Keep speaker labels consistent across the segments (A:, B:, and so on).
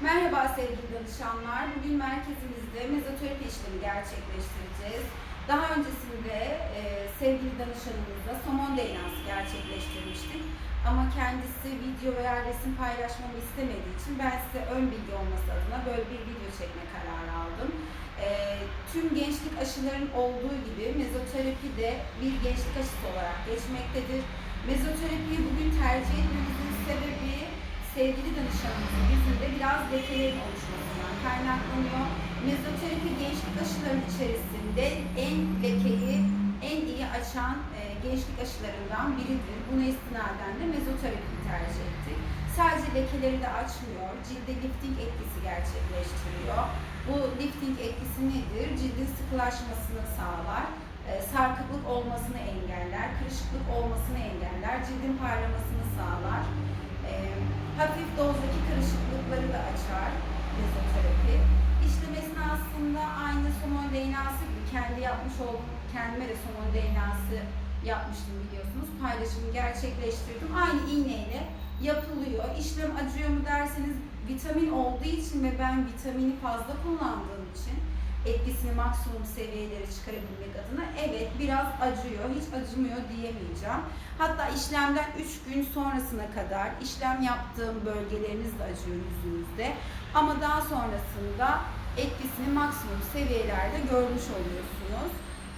A: Merhaba sevgili danışanlar. Bugün merkezimizde mezoterapi işlemi gerçekleştireceğiz. Daha öncesinde e, sevgili danışanımızla somon DNA'sı gerçekleştirmiştik. Ama kendisi video veya resim paylaşmamı istemediği için ben size ön bilgi olması adına böyle bir video çekme kararı aldım. E, tüm gençlik aşıların olduğu gibi mezoterapi de bir gençlik aşısı olarak geçmektedir. Mezoterapiyi bugün tercih etmemizin sebebi sevgili danışanımızın yüzünde biraz lekelerin oluşmasından kaynaklanıyor. Mezoterapi gençlik aşılarının içerisinde en lekeyi, en iyi açan e, gençlik aşılarından biridir. Buna istinaden de mezoterapiyi tercih ettik. Sadece lekeleri de açmıyor, cilde lifting etkisi gerçekleştiriyor. Bu lifting etkisi nedir? Cildin sıkılaşmasını sağlar, e, sarkıklık olmasını engeller, kırışıklık olmasını engeller, cildin parlamasını sağlar. E, hafif dozdaki kırışıklıkları da açar mezoterapi. İşlem esnasında aynı somon DNA'sı gibi kendi yapmış olduğum, kendime de somon DNA'sı yapmıştım biliyorsunuz. Paylaşımı gerçekleştirdim. Aynı iğneyle yapılıyor. İşlem acıyor mu derseniz vitamin olduğu için ve ben vitamini fazla kullandığım için etkisini maksimum seviyelere çıkarabilmek adına evet biraz acıyor, hiç acımıyor diyemeyeceğim. Hatta işlemden 3 gün sonrasına kadar işlem yaptığım bölgeleriniz de acıyor yüzünüzde. Ama daha sonrasında etkisini maksimum seviyelerde görmüş oluyorsunuz.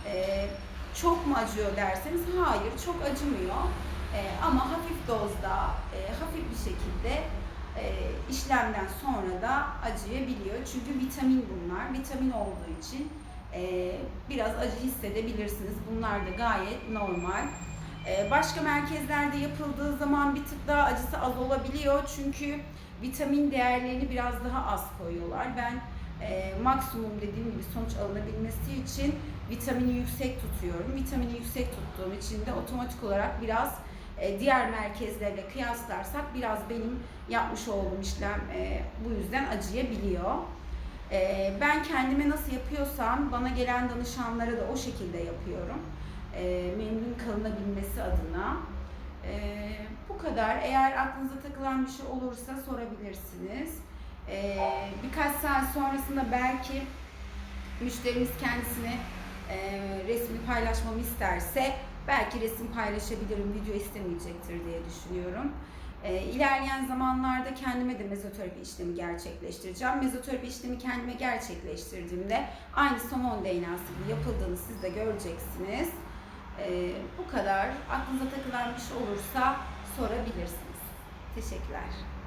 A: Ee, çok mu acıyor derseniz hayır çok acımıyor. Ee, ama hafif dozda, e, hafif bir şekilde işlemden sonra da acıyabiliyor. Çünkü vitamin bunlar. Vitamin olduğu için e, biraz acı hissedebilirsiniz. Bunlar da gayet normal. E, başka merkezlerde yapıldığı zaman bir tık daha acısı az olabiliyor. Çünkü vitamin değerlerini biraz daha az koyuyorlar. Ben e, maksimum dediğim gibi sonuç alınabilmesi için vitamini yüksek tutuyorum. Vitamini yüksek tuttuğum için de otomatik olarak biraz e, diğer merkezlerle kıyaslarsak biraz benim yapmış olduğum işlem e, bu yüzden acıyabiliyor. E, ben kendime nasıl yapıyorsam bana gelen danışanlara da o şekilde yapıyorum. E, memnun kalınabilmesi adına. E, bu kadar. Eğer aklınıza takılan bir şey olursa sorabilirsiniz. E, birkaç saat sonrasında belki müşterimiz kendisine e, resmi paylaşmamı isterse belki resim paylaşabilirim, video istemeyecektir diye düşünüyorum. E, ilerleyen zamanlarda kendime de mezoterapi işlemi gerçekleştireceğim. Mezoterapi işlemi kendime gerçekleştirdiğimde aynı somon DNA'sı gibi yapıldığını siz de göreceksiniz. E, bu kadar. Aklınıza takılan bir şey olursa sorabilirsiniz. Teşekkürler.